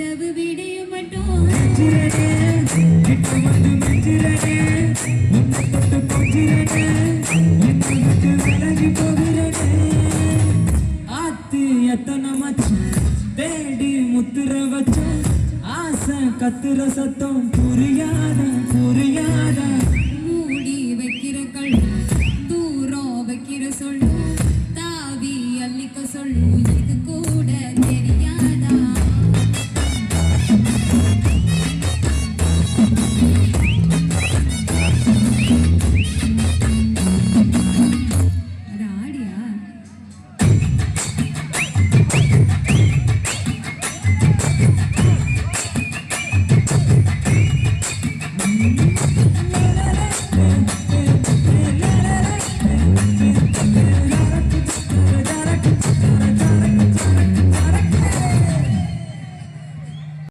இரவு விடியும் மட்டும். ஆத்து எத்தனை மச்சம் தேடி முத்துற வச்சோம் ஆசை கத்துற சத்தம் புரியாத புரியாத. மூடி வைக்கிற கல் தூரம் வைக்கிற சொல்லு தாவி அள்ளிக்க சொல்லு இதுக்கு